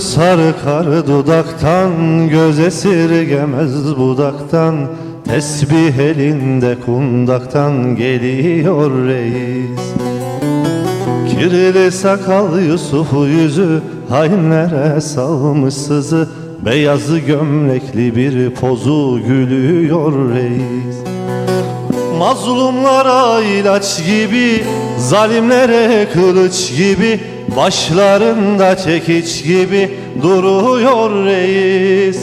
sarkar dudaktan Göz esirgemez budaktan. Tesbih elinde kundaktan Geliyor reis. Kirli sakal Yusuf yüzü Hainlere salmış sızı. Beyazı gömlekli bir pozu Gülüyor reis. Mazlumlara ilaç gibi Zalimlere kılıç gibi Başlarında çekiç gibi Duruyor reis.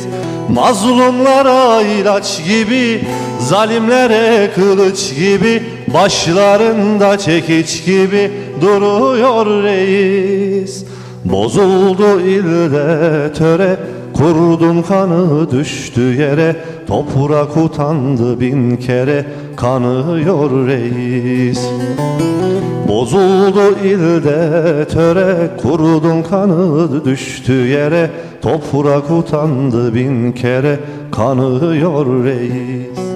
Mazlumlara ilaç gibi Zalimlere kılıç gibi Başlarında çekiç gibi Duruyor reis. Bozuldu ilde töre Kurdun kanı düştü yere Toprak utandı bin kere Kanıyor reis. Bozuldu ilde töre Kurdun kanı düştü yere Toprak utandı bin kere Kanıyor reis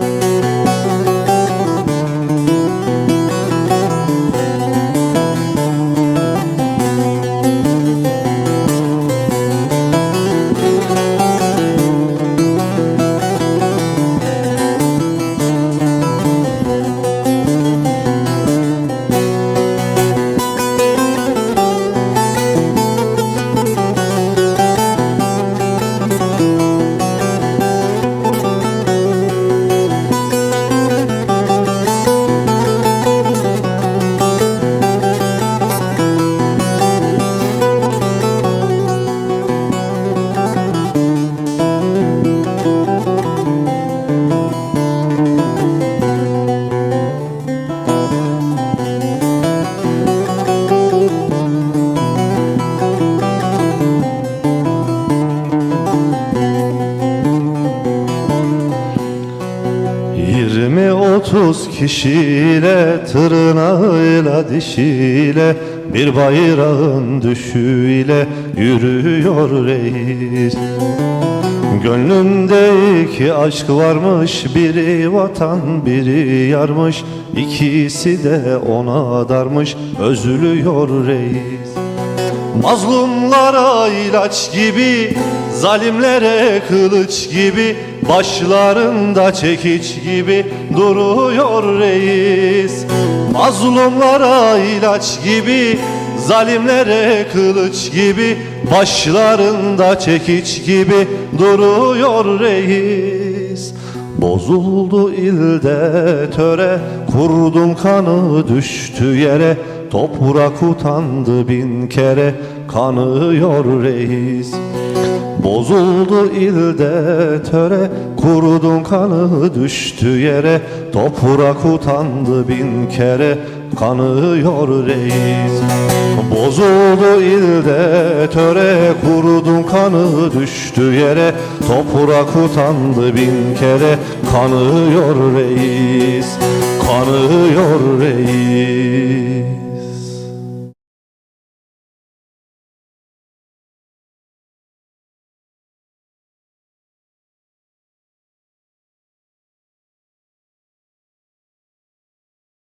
otuz kişiyle tırnağıyla dişiyle bir bayrağın düşüyle yürüyor reis. Gönlünde iki aşk varmış biri vatan biri yarmış ikisi de ona darmış özlüyor reis. Mazlumlara ilaç gibi, zalimlere kılıç gibi, başlarında çekiç gibi duruyor reis. Mazlumlara ilaç gibi, zalimlere kılıç gibi, başlarında çekiç gibi duruyor reis. Bozuldu ilde töre, kurdun kanı düştü yere, Toprak utandı bin kere kanıyor reis. Bozuldu ilde töre Kurudun kanı düştü yere. Toprak utandı bin kere kanıyor reis. Bozuldu ilde töre Kurudun kanı düştü yere. Toprak utandı bin kere kanıyor reis. Kanıyor reis